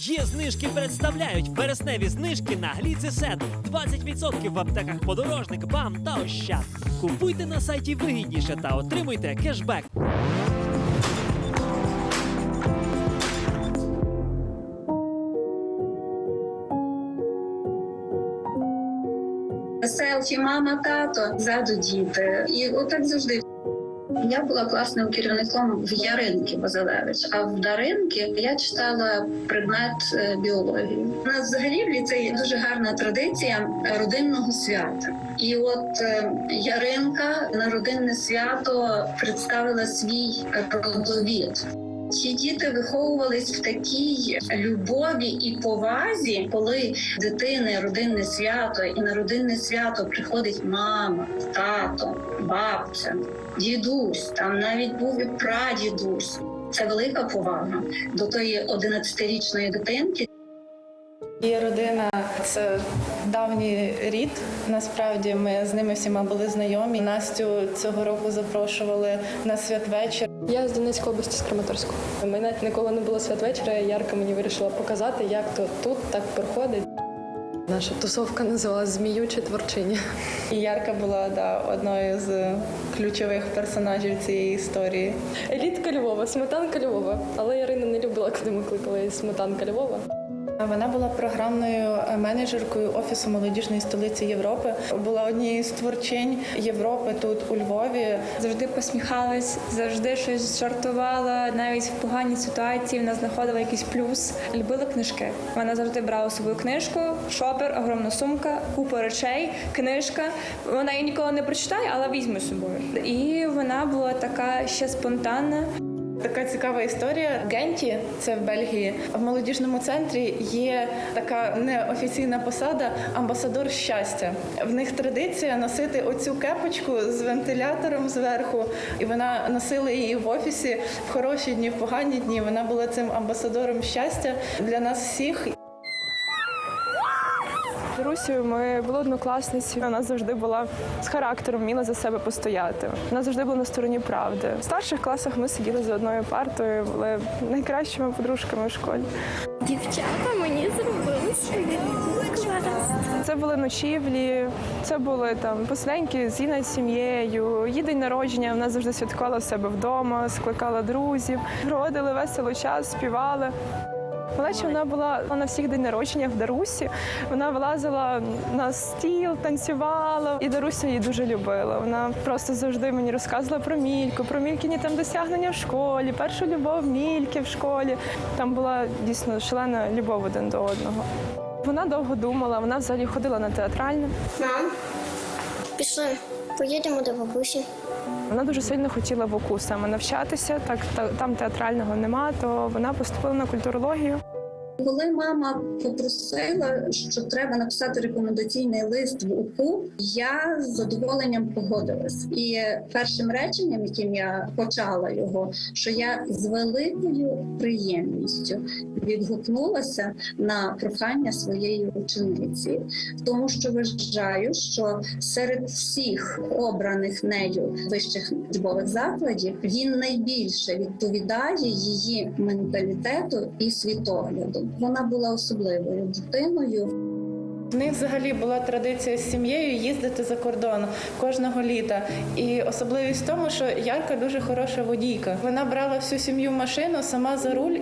Є знижки представляють вересневі знижки на гліцесет. 20% в аптеках подорожник, бам та ощад. Купуйте на сайті вигідніше та отримуйте кешбек. Селфі, мама, тато, ззаду діти. І отак завжди. Я була класним керівником в Яринки Базилевич, а в Даринки я читала предмет е, біології. У нас взагалі в ліцеї дуже гарна традиція родинного свята. І от е, Яринка на родинне свято представила свій родовід. Ці діти виховувались в такій любові і повазі, коли дитини родинне свято, і на родинне свято приходить мама, тато, бабця, дідусь, там навіть був і прадідусь. Це велика повага до тої 11-річної дитинки. Її родина це давній рід. Насправді ми з ними всіма були знайомі. Настю цього року запрошували на святвечір. Я з Донецької області з Краматорську. Ми навіть ніколи не було святвечора. Ярка мені вирішила показати, як то тут так проходить. Наша тусовка називалась Зміюче творчиня. І Ярка була да, одною з ключових персонажів цієї історії. Елітка Львова, сметанка Львова. Але Ірина не любила, коли ми кликали сметанка Львова. Вона була програмною менеджеркою офісу молодіжної столиці Європи. Була однією з творчинь Європи тут у Львові. завжди посміхалась, завжди щось жартувала. Навіть в поганій ситуації вона знаходила якийсь плюс. Любила книжки. Вона завжди брала собою книжку, шопер, огромна сумка, купа речей, книжка. Вона її ніколи не прочитає, але візьме собою. І вона була така ще спонтанна. Така цікава історія. Генті, це в Бельгії, в молодіжному центрі є така неофіційна посада амбасадор щастя. В них традиція носити оцю кепочку з вентилятором зверху, і вона носила її в офісі в хороші дні, в погані дні. Вона була цим амбасадором щастя для нас всіх. З Русію ми були однокласниці. Вона завжди була з характером, вміла за себе постояти. Вона завжди була на стороні правди. В старших класах ми сиділи за одною партою, були найкращими подружками в школі. Дівчата мені зробили свій клас. Це були ночівлі, це були там посиденьки з Іною сім'єю. Її день народження вона завжди святкувала в себе вдома, скликала друзів, проводили весело час, співали. Малеча вона була на всіх день народження в Дарусі. Вона вилазила на стіл, танцювала, і Даруся її дуже любила. Вона просто завжди мені розказувала про Мільку, про Мількіні там досягнення в школі, першу любов Мільки в школі. Там була дійсно шалена любов один до одного. Вона довго думала, вона взагалі ходила на театральне. Пішли, поїдемо до бабусі. Вона дуже сильно хотіла в ОКУ саме навчатися, так та- там театрального нема, то вона поступила на культурологію. Коли мама попросила, що треба написати рекомендаційний лист в УКУ, я з задоволенням погодилась. І першим реченням, яким я почала його, що я з великою приємністю відгукнулася на прохання своєї учениці, тому що вважаю, що серед всіх обраних нею вищих учбових закладів він найбільше відповідає її менталітету і світогляду. Вона була особливою дитиною. В них взагалі була традиція з сім'єю їздити за кордон кожного літа. І особливість в тому, що Ярка дуже хороша водійка. Вона брала всю сім'ю в машину сама за руль.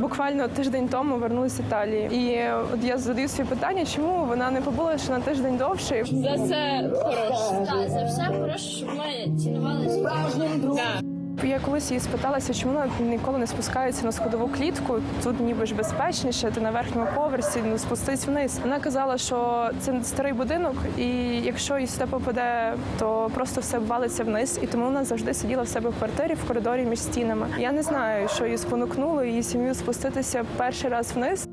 Буквально тиждень тому вернулася з Італії. І от я задаю собі питання, чому вона не побула ще на тиждень довше. За все хороше. Так, за все хороше, щоб ми цінувалися. Я колись її спиталася, чому вона ніколи не спускається на сходову клітку. Тут ніби ж безпечніше, ти на верхньому поверсі, ну спустись вниз. Вона казала, що це старий будинок, і якщо їй сюди попаде, то просто все валиться вниз. І тому вона завжди сиділа в себе в квартирі в коридорі між стінами. Я не знаю, що її спонукнуло її сім'ю спуститися перший раз вниз.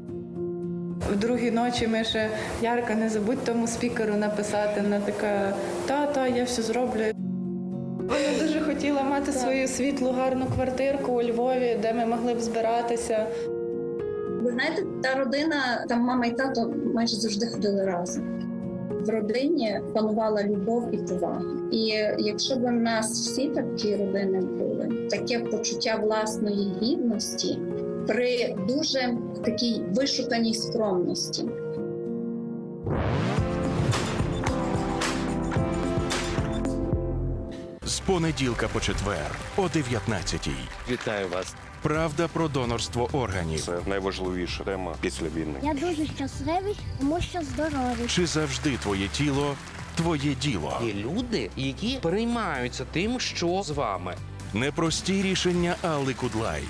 В другій ночі ми ще Ярка, не забудь тому спікеру написати. Вона така та-та, я все зроблю. Хотіла мати свою світлу, гарну квартирку у Львові, де ми могли б збиратися. Ви знаєте, та родина, там мама і тато майже завжди ходили разом. В родині панувала любов і повага. І якщо б у нас всі такі родини були, таке почуття власної гідності, при дуже такій вишуканій скромності. З понеділка по четвер о 19-й. Вітаю вас. Правда про донорство органів. Це найважливіша тема після війни. Я дуже щасливий, тому що здоровий. Чи завжди твоє тіло твоє діло? Є люди, які переймаються тим, що з вами. Непрості рішення Алли Кудлай.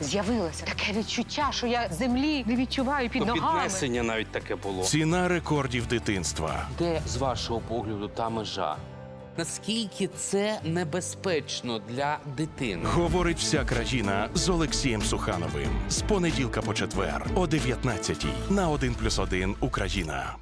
З'явилося таке відчуття, що я землі не відчуваю під До ногами. піднесення навіть таке було. Ціна рекордів дитинства. Де з вашого погляду та межа? Наскільки це небезпечно для дитини? Говорить вся країна з Олексієм Сухановим. З понеділка по четвер о 19-й на 1+,1 Україна.